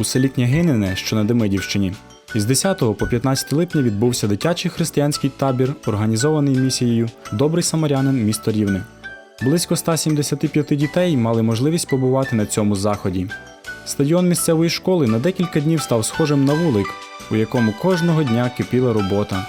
у селі Княгинине, що на Демидівщині. Із 10 по 15 липня відбувся дитячий християнський табір, організований місією Добрий самарянин місто Рівне. Близько 175 дітей мали можливість побувати на цьому заході. Стадіон місцевої школи на декілька днів став схожим на вулик, у якому кожного дня кипіла робота.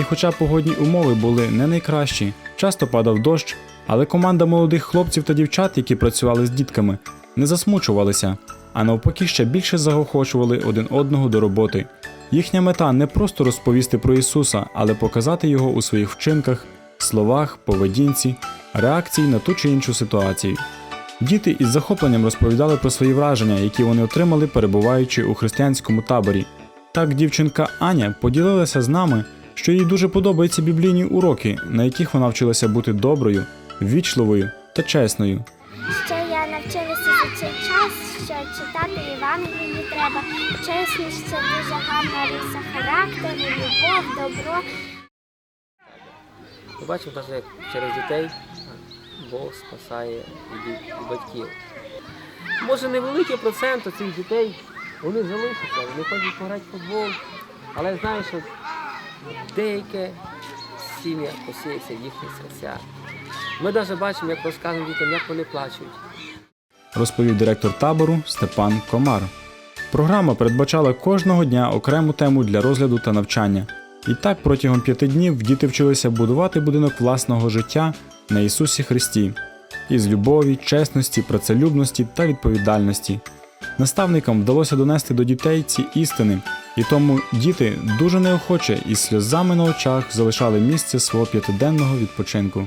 І хоча погодні умови були не найкращі, часто падав дощ, але команда молодих хлопців та дівчат, які працювали з дітками, не засмучувалися, а навпаки ще більше загохочували один одного до роботи. Їхня мета не просто розповісти про Ісуса, але показати його у своїх вчинках, словах, поведінці, реакції на ту чи іншу ситуацію. Діти із захопленням розповідали про свої враження, які вони отримали, перебуваючи у християнському таборі. Так дівчинка Аня поділилася з нами, що їй дуже подобаються біблійні уроки, на яких вона вчилася бути доброю, ввічливою та чесною. Цей час, що читати Євангелії треба. Чесність це дуже гарна риса характеру, любов, добро. Ми бачимо як через дітей Бог спасає батьків. Може невеликий процент цих дітей вони залишаться, вони хочуть пограти в футбол, але знаю, що деяке сім'я посіється в їхні серця. Ми навіть бачимо, як розказуємо дітям, як вони плачуть. Розповів директор табору Степан Комар. Програма передбачала кожного дня окрему тему для розгляду та навчання. І так протягом п'яти днів діти вчилися будувати будинок власного життя на Ісусі Христі із любові, чесності, працелюбності та відповідальності. Наставникам вдалося донести до дітей ці істини, і тому діти дуже неохоче із сльозами на очах залишали місце свого п'ятиденного відпочинку.